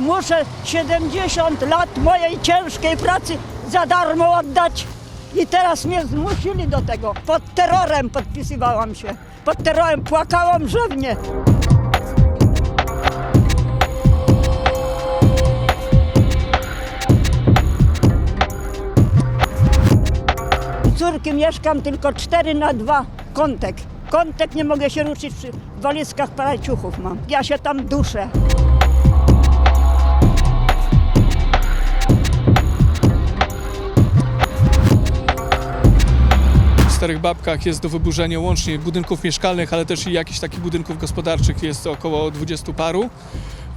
muszę 70 lat mojej ciężkiej pracy za darmo oddać. I teraz mnie zmusili do tego. Pod terrorem podpisywałam się. Pod terrorem płakałam rzewnie. U córki mieszkam tylko 4 na 2 kątek. Kątek nie mogę się ruszyć przy walizkach parciuchów mam. Ja się tam duszę. Starych Babkach jest do wyburzenia łącznie budynków mieszkalnych, ale też i jakichś takich budynków gospodarczych jest około 20 paru.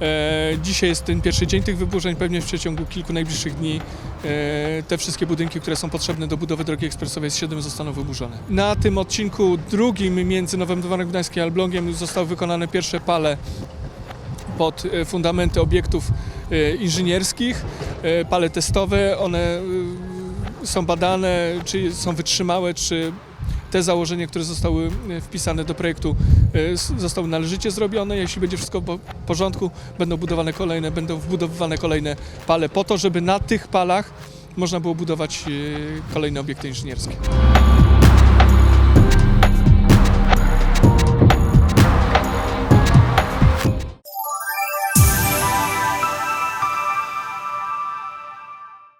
E, dzisiaj jest ten pierwszy dzień tych wyburzeń, pewnie w przeciągu kilku najbliższych dni e, te wszystkie budynki, które są potrzebne do budowy drogi ekspresowej z 7 zostaną wyburzone. Na tym odcinku drugim między Nowym Dworem Gdańskim a Elblągiem zostały wykonane pierwsze pale pod e, fundamenty obiektów inżynierskich, pale testowe, one są badane, czy są wytrzymałe, czy te założenia, które zostały e, wpisane do projektu e, zostały należycie zrobione. Jeśli będzie wszystko w porządku, będą budowane kolejne, będą wbudowywane kolejne pale po to, żeby na tych palach można było budować e, kolejne obiekty inżynierskie.